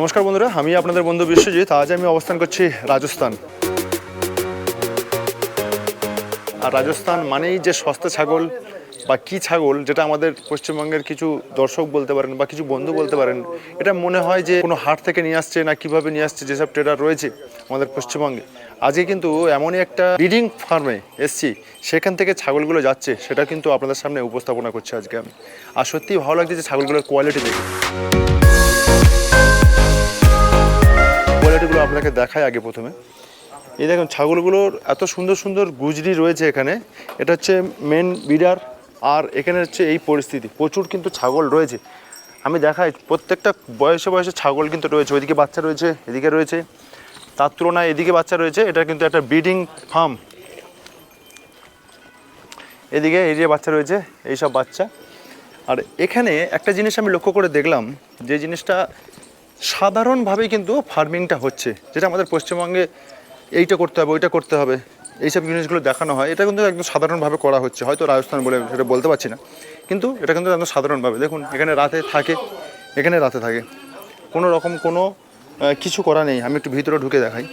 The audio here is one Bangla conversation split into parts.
নমস্কার বন্ধুরা, আমি আপনাদের বন্ধু বিশ্বজিৎ। আজ আমি অবস্থান করছি রাজস্থান। আর রাজস্থান মানেই যে সস্তা ছাগল বা কি ছাগল, যেটা আমাদের পশ্চিমবঙ্গের কিছু দর্শক বলতে পারেন বা কিছু বন্ধু বলতে পারেন, এটা মনে হয় যে কোনো হাট থেকে নিয়ে আসছে না কীভাবে নিয়ে আসছে যেসব ট্রেডার রয়েছে আমাদের পশ্চিমবঙ্গে। আজকে কিন্তু এমনই একটা ব্রিডিং ফার্মে এসছি, সেখান থেকে ছাগলগুলো যাচ্ছে, সেটা কিন্তু আপনাদের সামনে উপস্থাপনা করছি আজকে আমি। আর সত্যিই ভালো লাগছে যে ছাগলগুলোর কোয়ালিটি দেখে। কোয়ালিটিগুলো আপনাকে দেখায় আগে প্রথমে। এই দেখুন, ছাগলগুলোর এত সুন্দর সুন্দর গুজরি রয়েছে এখানে। এটা হচ্ছে মেন বিডার আর এখানে হচ্ছে এই পরিস্থিতি। প্রচুর কিন্তু ছাগল রয়েছে। আমি দেখাই, প্রত্যেকটা বয়সে বয়সে ছাগল কিন্তু রয়েছে। ওইদিকে বাচ্চা রয়েছে, এদিকে রয়েছে। তার তুলনায় এদিকে বাচ্চা রয়েছে, এটা কিন্তু একটা ব্রিডিং ফার্ম এদিকে এই যে বাচ্চা রয়েছে, এইসব বাচ্চা। আর এখানে একটা জিনিস আমি লক্ষ্য করে দেখলাম, যে জিনিসটা সাধারণভাবেই কিন্তু ফার্মিংটা হচ্ছে, যেটা আমাদের পশ্চিমবঙ্গে এইটা করতে হবে, ওইটা করতে হবে, এইসব জিনিসগুলো দেখানো হয়। এটা কিন্তু একদম সাধারণভাবে করা হচ্ছে, হয়তো রাজস্থান বলে সেটা বলতে পারছি না, কিন্তু এটা কিন্তু একদম সাধারণভাবে। দেখুন, এখানে রাতে থাকে, এখানে রাতে থাকে। কোনো রকম কোনো কিছু করা নেই। আমি একটু ভিতরে ঢুকে দেখাই।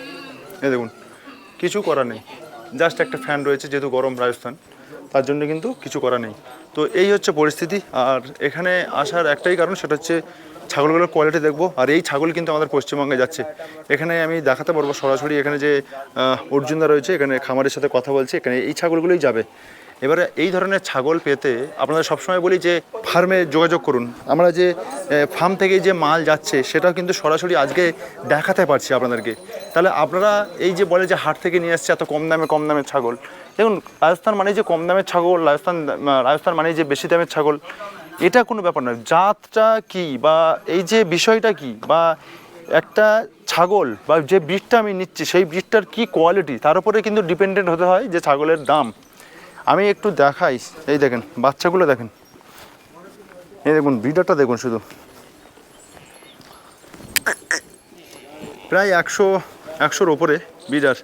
এই দেখুন, কিছু করা নেই। জাস্ট একটা ফ্যান রয়েছে, যেহেতু গরম রাজস্থান, তার জন্য কিন্তু কিছু করা নেই। তো এই হচ্ছে পরিস্থিতি। আর এখানে আসার একটাই কারণ, সেটা হচ্ছে ছাগলগুলোর কোয়ালিটি দেখব। আর এই ছাগল কিন্তু আমাদের পশ্চিমবঙ্গে যাচ্ছে। এখানে আমি দেখাতে পারব সরাসরি এখানে যে অর্জুনদা রয়েছে, এখানে খামারের সাথে কথা বলছে, এখানে এই ছাগলগুলোই যাবে। এবারে এই ধরনের ছাগল পেতে আপনাদের সবসময় বলি যে, ফার্মে যোগাযোগ করুন। আমরা যে ফার্ম থেকে যে মাল যাচ্ছে, সেটাও কিন্তু সরাসরি আজকে দেখাতে পারছি আপনাদেরকে। তাহলে আপনারা এই যে বলে যে হাট থেকে নিয়ে আসছে এত কম দামে, কম দামের ছাগল। দেখুন, রাজস্থান মানে যে কম দামের ছাগল, রাজস্থান রাজস্থান মানে যে বেশি দামের ছাগল। এটা কোনো ব্যাপার নয়। জাতটা কি বা এই যে বিষয়টা কি বা একটা ছাগল বা যে ব্রিডটা আমি নিচ্ছি, সেই ব্রিডটার কি কোয়ালিটি তার উপরে কিন্তু ডিপেন্ডেন্ট হতে হয় যে ছাগলের দাম। আমি একটু দেখাই। এই দেখেন, বাচ্চাগুলো দেখেন। এই দেখুন ব্রিডারটা দেখুন শুধু। প্রায় একশো, একশোর ওপরে বিডার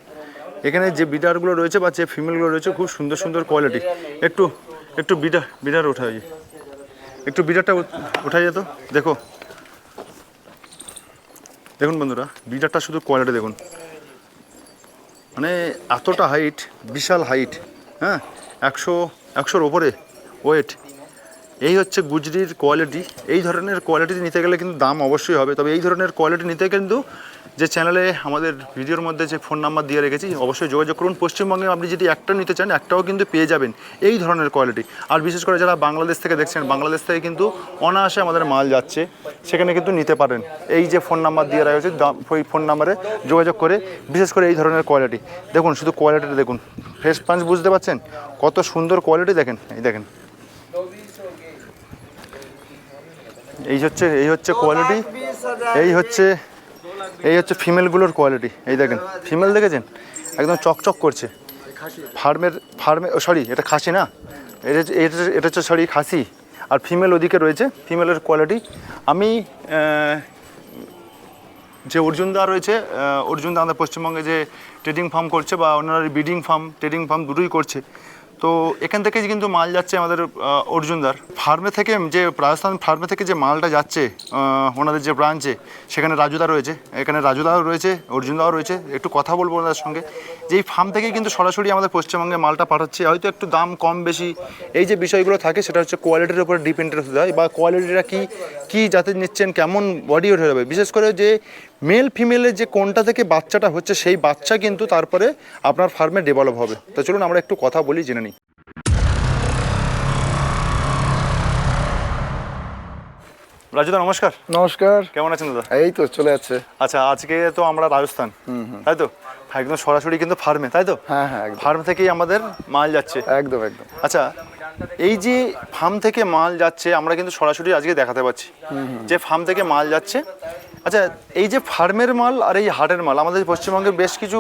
এখানে যে বিডারগুলো রয়েছে বা যে ফিমেলগুলো রয়েছে, খুব সুন্দর সুন্দর কোয়ালিটি একটু একটু বিডার বিডার ওঠাই। একটু বিডারটা উঠাই যেত দেখো। দেখুন বন্ধুরা বিডারটা শুধু কোয়ালিটি দেখুন। মানে এতটা হাইট বিশাল হাইট হ্যাঁ? একশো, একশোর ওপরে ওয়েট এই হচ্ছে গুজরির কোয়ালিটি এই ধরনের কোয়ালিটি নিতে গেলে কিন্তু দাম অবশ্যই হবে। তবে এই ধরনের কোয়ালিটি নিতে কিন্তু যে চ্যানেলে আমাদের ভিডিওর মধ্যে যে ফোন নাম্বার দিয়ে রেখেছি, অবশ্যই যোগাযোগ করুন। পশ্চিমবঙ্গে আপনি যদি একটা নিতে চান, একটাও কিন্তু পেয়ে যাবেন এই ধরনের কোয়ালিটি আর বিশেষ করে যারা বাংলাদেশ থেকে দেখছেন, বাংলাদেশ থেকে কিন্তু অনায়াসে আমাদের মাল যাচ্ছে। সেখানে কিন্তু নিতে পারেন। এই যে ফোন নাম্বার দিয়ে রাখা হয়েছে ওই ফোন নাম্বারে যোগাযোগ করে বিশেষ করে এই ধরনের কোয়ালিটি দেখুন, শুধু কোয়ালিটিটা দেখুন। ফেস পাঞ্চ বুঝতে পারছেন? কত সুন্দর কোয়ালিটি দেখেন। এই দেখেন। এই হচ্ছে এই হচ্ছে কোয়ালিটি এই হচ্ছে এই হচ্ছে ফিমেলগুলোর কোয়ালিটি এই দেখেন ফিমেল দেখেছেন? একদম চকচক করছে। ফার্মের, ফার্মে সরি এটা খাসি না? এটা এটা এটা হচ্ছে সরি খাসি। আর ফিমেল ওদিকে রয়েছে ফিমেলের কোয়ালিটি আমি যে অর্জুনদা রয়েছে অর্জুনদা আমাদের পশ্চিমবঙ্গে যে ট্রেডিং ফার্ম করছে বা ওনার ব্রিডিং ফার্ম ট্রেডিং ফার্ম দুটোই করছে তো এখান থেকে কিন্তু মাল যাচ্ছে আমাদের অর্জুনদার। ফার্মে থেকে যে রাজস্থান ফার্মে থেকে যে মালটা যাচ্ছে ওনাদের যে ব্রাঞ্চে, সেখানে রাজুদা রয়েছে। এখানে রাজুদাও রয়েছে, অর্জুনদাও রয়েছে। একটু কথা বলব ওনাদের সঙ্গে। যে এই ফার্ম থেকে কিন্তু সরাসরি আমাদের পশ্চিমবঙ্গে মালটা পাঠাচ্ছে। হয়তো একটু দাম কম বেশি। এই যে বিষয়গুলো থাকে, সেটা হচ্ছে কোয়ালিটির উপরে ডিপেন্ডেন্ট হতে হয় বা কোয়ালিটিটা কী কী যাতে নিচ্ছেন, কেমন বডি হয়ে যাবে। বিশেষ করে যে মেল ফিমেলের যে কোনটা থেকে বাচ্চাটা হচ্ছে সেই বাচ্চা কিন্তু তারপরে আপনার ফার্মে ডেভেলপ হবে। তো চলুন আমরা একটু কথা বলি জেনে নিই। রাজুদা নমস্কার। নমস্কার। কেমন আছেন দাদা? এই তো চলে যাচ্ছে। আচ্ছা আজকে তো আমরা রাজস্থান। তাই তো? একদম সরাসরি কিন্তু ফার্মে তাই তো? হ্যাঁ হ্যাঁ ফার্ম থেকেই আমাদের মাল যাচ্ছে। একদম একদম। আচ্ছা এই যে ফার্ম থেকে মাল যাচ্ছে আমরা কিন্তু সরাসরি আজকে দেখাতে পাচ্ছি। যে ফার্ম থেকে মাল যাচ্ছে আচ্ছা এই যে ফার্মের মাল আর এই হাটের মাল আমাদের পশ্চিমবঙ্গে বেশ কিছু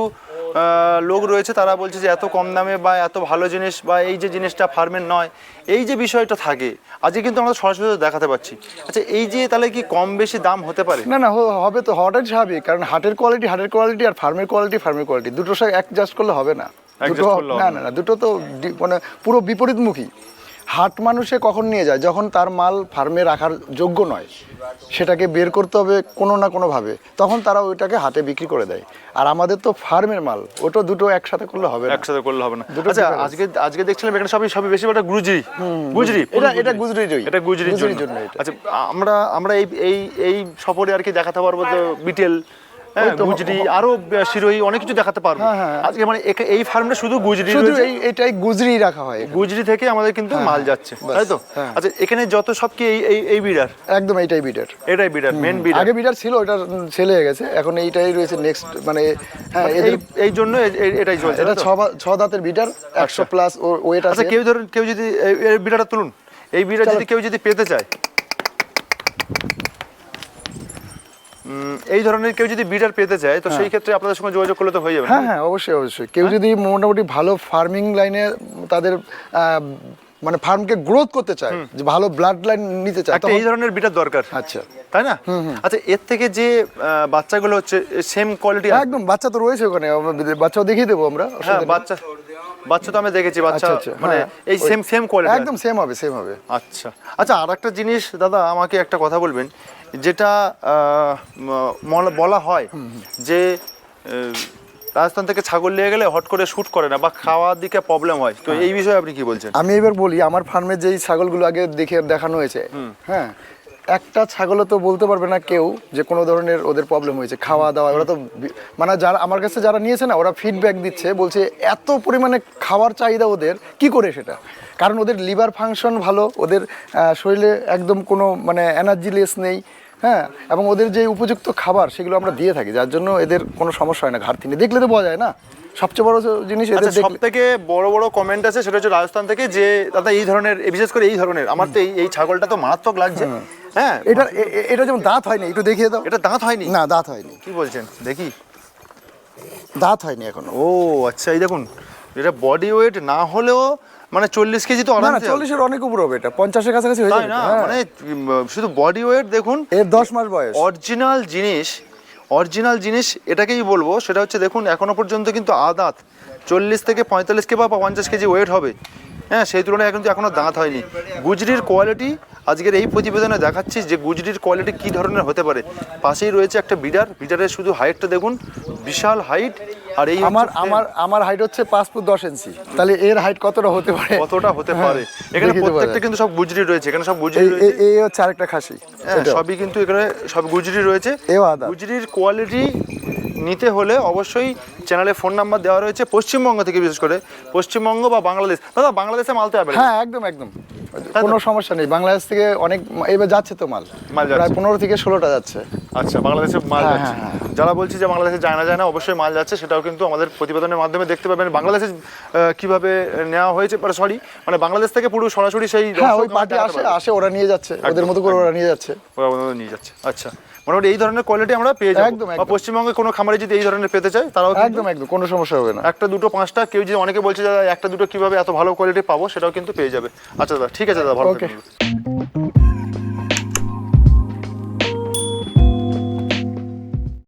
লোক রয়েছে তারা বলছে যে এত কম দামে বা এত ভালো জিনিস বা এই যে জিনিসটা ফার্মের নয় এই যে বিষয়টা থাকে আজকে কিন্তু আমরা সরাসরি দেখাতে পাচ্ছি। আচ্ছা এই যে তাহলে কি কম বেশি দাম হতে পারে? না না হবে তো হওয়াটাই স্বাভাবিক কারণ হাটের কোয়ালিটি হাটের কোয়ালিটি আর ফার্মের কোয়ালিটি ফার্মের কোয়ালিটি দুটো সাথে অ্যাডজাস্ট করলে হবে না। না না। দুটো তো মানে পুরো বিপরীতমুখী। হাট মানুষে কখন নিয়ে যায়? যখন তার মাল ফার্মে রাখার যোগ্য নয় সেটাকে বের করতে হবে কোনো না কোনোভাবে তখন তারা ওইটাকে হাটে বিক্রি করে দেয়। আর আমাদের তো ফার্মের মাল ওটা দুটো একসাথে করলে হবে না। একসাথে করলে হবে না। দুটো আচ্ছা আজকে আজকে দেখছিলাম এখানে সবই সবই বেশি একটা গুজরি গুজরি। এটা- এটা গুজরিরই। এটা গুজরির গুজরির জন্য। আচ্ছা আমরা আমরা এই এই এই সফরে আর কি দেখাতে পারব তো বিটেল হ্যাঁ, গুজরি আরও শিরোহী অনেক কিছু দেখাতে পারব। হ্যাঁ, হ্যাঁ। আজকে মানে এই ফার্মটা শুধু গুজরি শুধু এই এটাই গুজরি রাখা হয় গুজরি থেকে আমাদের কিন্তু মাল যাচ্ছে তাই তো? হ্যাঁ। আচ্ছা এখানে যত সব কি এই এই বিডার একদম এইটাই বিটার এটাই বিডার মেন বিডার আগে বিটার ছিল ওটা ছেলে হয়ে গেছে। এখন এইটাই রয়েছে নেক্সট মানে হ্যাঁ এই এই জন্য এটাই চলছে এটা তাই তো? ছ বা- ছ দাঁতের বিটার একশো প্লাস ওয়েট আচ্ছা আছে। কেউ ধরুন কেউ যদি এই- এই তুলুন। এই বিড়া যদি কেউ যদি পেতে চায় এই ধরনের কেউ যদি বিডার পেতে চায় তো সেই ক্ষেত্রে আপনাদের সঙ্গে যোগাযোগ করলে তো হয়ে যাবে হ্যাঁ হ্যাঁ অবশ্যই অবশ্যই। কেউ যদি মোটামুটি ভালো ফার্মিং লাইনে তাদের মানে ফার্মকে গ্রোথ করতে চায় যে ভালো ব্লাড লাইন নিতে চায় এই ধরনের বিটার দরকার। আচ্ছা। তাই না? আচ্ছা এর থেকে যে বাচ্চাগুলো হচ্ছে সেম কোয়ালিটি একদম বাচ্চা তো রয়েছে ওখানে বাচ্চাও দেখিয়ে দেবো আমরা হ্যাঁ বাচ্চা বাচ্চা তো আমি দেখেছি বাচ্চা আচ্ছা আচ্ছা মানে হ্যাঁ, এই সেম সেম কোয়ালিটি একদম সেম হবে সেম হবে। আচ্ছা। আচ্ছা আর একটা জিনিস দাদা আমাকে একটা কথা বলবেন। যেটা বলা হয় যে রাজস্থান থেকে ছাগল নিয়ে গেলে হট করে শ্যুট করে না বা খাওয়ার দিকে প্রবলেম হয়। তো এই বিষয়ে আপনি কি বলছেন? আমি এবার বলি আমার ফার্মে যেই ছাগলগুলো আগে দেখে দেখানো হয়েছে হ্যাঁ একটা ছাগলও তো বলতে পারবে না কেউ যে কোনো ধরনের ওদের প্রবলেম হয়েছে খাওয়া দাওয়া ওরা তো মানে যারা আমার কাছে যারা নিয়েছে না ওরা ফিডব্যাক দিচ্ছে বলছে এত পরিমাণে খাওয়ার চাহিদা ওদের কি করে সেটা? কারণ ওদের লিভার ফাংশন ভালো ওদের শরীরে একদম কোনো মানে এনার্জি লেস নেই হ্যাঁ এবং ওদের যে উপযুক্ত খাবার সেগুলো আমরা দিয়ে থাকি যার জন্য এদের কোনো সমস্যা হয় না ঘাটতি নেই। দেখলে তো বোঝা যায় না? সবচেয়ে বড় জিনিস এদের আচ্ছা সব থেকে বড় বড় কমেন্ট আছে সেটা হচ্ছে রাজস্থান থেকে যে দাদা এই ধরনের বিশেষ করে এই ধরনের আমার তো এই ছাগলটা তো মারাত্মক লাগছে। হ্যাঁ। এটা এটা যেমন দাঁত হয়নি একটু দেখিয়ে দাও। এটা দাঁত হয়নি? না দাঁত হয়নি। কি বলছেন? দেখি। দাঁত হয়নি এখনও। ও আচ্ছা এই দেখুন এটা বডি ওয়েট না হলেও মানে চল্লিশ কেজি তো না। চল্লিশের অনেক উপর হবে এটা পঞ্চাশের কাছাকাছি হয়ে যাবে হ্যাঁ। মানে শুধু বডি ওয়েট দেখুন এর দশ মাস বয়স। অরিজিনাল জিনিস অরিজিনাল জিনিস এটাকেই বলব সেটা হচ্ছে দেখুন এখনও পর্যন্ত কিন্তু আদাত চল্লিশ থেকে পঁয়তাল্লিশ কে বা পঞ্চাশ কেজি ওয়েট হবে। হ্যাঁ সেই তুলনায় কিন্তু এখনও দাঁত হয়নি। গুজরির কোয়ালিটি আজকের এই প্রতিবেদনে দেখাচ্ছি যে গুজরির কোয়ালিটি কী ধরনের হতে পারে। পাশেই রয়েছে একটা বিডার বিডারের শুধু হাইটটা দেখুন বিশাল হাইট আর এই আমার আমার আমার হাইট হচ্ছে পাঁচ ফুট দশ ইঞ্চি তাহলে এর হাইট কতটা হতে পারে? কতটা হতে হ্যাঁ, পারে? এখানে প্রত্যেকটা কিন্তু সব গুজরি রয়েছে। এখানে সব গুজরি এই হচ্ছে আরেকটা খাসি। হ্যাঁ, সবই কিন্তু এখানে সব গুজরি রয়েছে। এও আদা। গুজরির কোয়ালিটি নিতে হলে অবশ্যই চ্যানেলে ফোন নাম্বার দেওয়া রয়েছে পশ্চিমবঙ্গ থেকে বিশেষ করে পশ্চিমবঙ্গ বা বাংলাদেশ। দাদা বাংলাদেশে মালতে হবে হ্যাঁ একদম একদম। কোনো সমস্যা নেই। বাংলাদেশ থেকে অনেক এবার যাচ্ছে তো মাল। মাল প্রায় পনেরো থেকে ষোলোটা যাচ্ছে। আচ্ছা বাংলাদেশে মাল হ্যাঁ, যাচ্ছে। হ্যাঁ, যারা বলছে যে বাংলাদেশে যায় না যায় না অবশ্যই মাল যাচ্ছে। সেটাও কিন্তু আমাদের প্রতিবেদনের মাধ্যমে দেখতে পাবেন। বাংলাদেশে কীভাবে নেওয়া হয়েছে সরি মানে বাংলাদেশ থেকে পুরো সরাসরি সেই হ্যাঁ ওই পার্টি আসে আসে ওরা নিয়ে যাচ্ছে। ওদের মতো করে ওরা নিয়ে যাচ্ছে। ওরা নিয়ে যাচ্ছে। আচ্ছা। মোটামুটি এই ধরনের কোয়ালিটি আমরা পেয়ে যাব। একদম, পশ্চিমবঙ্গে কোনো খামারে যদি এই ধরনের পেতে চাই তারাও একদম একদম কোনো সমস্যা হবে না। একটা দুটো পাঁচটা কেউ যদি অনেকে বলছে দাদা একটা দুটো কীভাবে এত ভালো কোয়ালিটি পাবো? সেটাও কিন্তু পেয়ে যাবে। আচ্ছা দাদা ঠিক আছে দাদা ভালো. থাকবেন।